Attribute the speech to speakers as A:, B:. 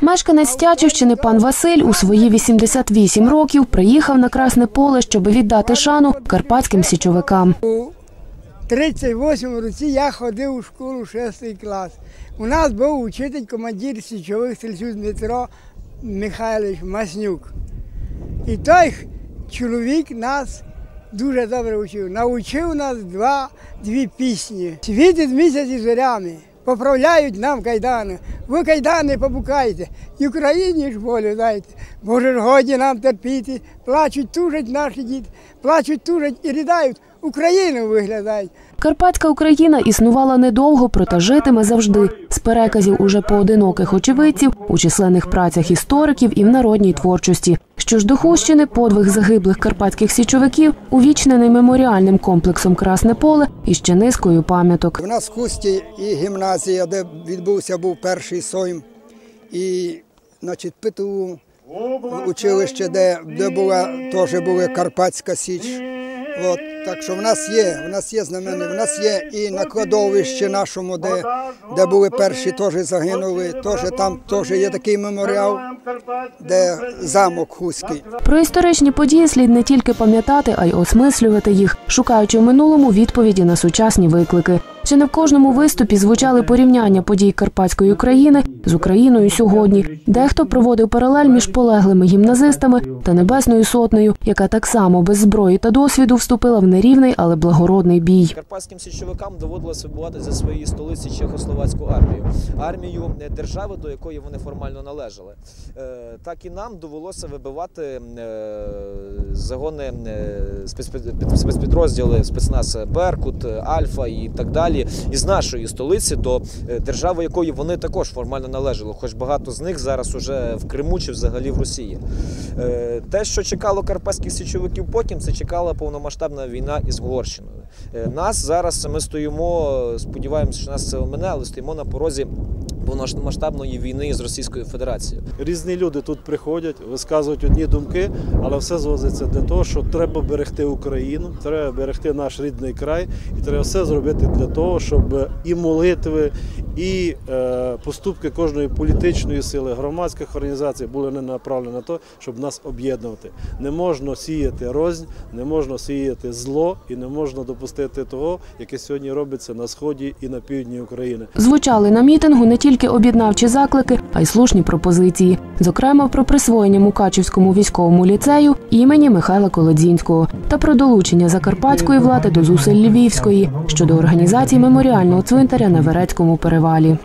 A: Мешканець Тячівщини пан Василь у свої 88 років приїхав на Красне поле, щоб віддати шану карпатським січовикам.
B: У 38 році я ходив у школу 6 клас. У нас був учитель, командир січових стрільців Дмитро Михайлович Маснюк. І той чоловік нас дуже добре вчив. Навчив нас два, дві пісні. Світить місяць і зорями, поправляють нам кайдани. Ви кайдани побукайте, і Україні ж волю дайте. Боже ж годі нам терпіти, плачуть, тужать наші діти, плачуть, тужать і рідають, Україну виглядають.
A: Карпатська Україна існувала недовго, проте житиме завжди. З переказів уже поодиноких очевидців, у численних працях істориків і в народній творчості. Що ж до Хущини, подвиг загиблих карпатських січовиків увічнений меморіальним комплексом Красне поле і ще низкою пам'яток.
C: У нас в Хусті і гімназія, де відбувся був перший сойм, і значить, ПТУ училище, де, де була теж була Карпатська Січ. От, так що в нас є, в нас є знамени, в нас є і на кладовищі нашому, де, де були перші, теж загинули. Теж там теж є такий меморіал, де замок Хуський.
A: Про історичні події слід не тільки пам'ятати, а й осмислювати їх, шукаючи в минулому відповіді на сучасні виклики. Чи не в кожному виступі звучали порівняння подій Карпатської України з Україною сьогодні? Дехто проводив паралель між полеглими гімназистами та небесною сотнею, яка так само без зброї та досвіду вступила в нерівний, але благородний бій.
D: Карпатським січовикам доводилось вибувати за своєї столиці Чехословацьку армію, армію держави, до якої вони формально належали. Е, Так і нам довелося вибивати е, загони е, спецпідрозділи спецназ Беркут, Альфа і так далі із нашої столиці до держави, якої вони також формально належали, хоч багато з них зараз уже в Криму чи взагалі в Росії. Е, Те, що чекало карпатських січовиків потім, це чекала повномасштабна війна із Угорщиною. Е, Нас зараз ми стоїмо, сподіваємося, що нас це мене, але стоїмо на порозі повномасштабної війни з Російською Федерацією.
E: Різні люди тут приходять, висказують одні думки, але все зводиться до того, що треба берегти Україну, треба берегти наш рідний край, і треба все зробити для того, щоб і молитви, і е, поступки кожної політичної сили, громадських організацій були не направлені на те, щоб нас об'єднувати. Не можна сіяти рознь, не можна сіяти зло і не можна допустити того, яке сьогодні робиться на сході і на півдні України.
A: Звучали на мітингу не тільки об'єднавчі заклики, а й слушні пропозиції, зокрема про присвоєння Мукачівському військовому ліцею імені Михайла Колодзінського та про долучення закарпатської влади до зусиль Львівської щодо організації меморіального цвинтаря на Верецькому перевалі.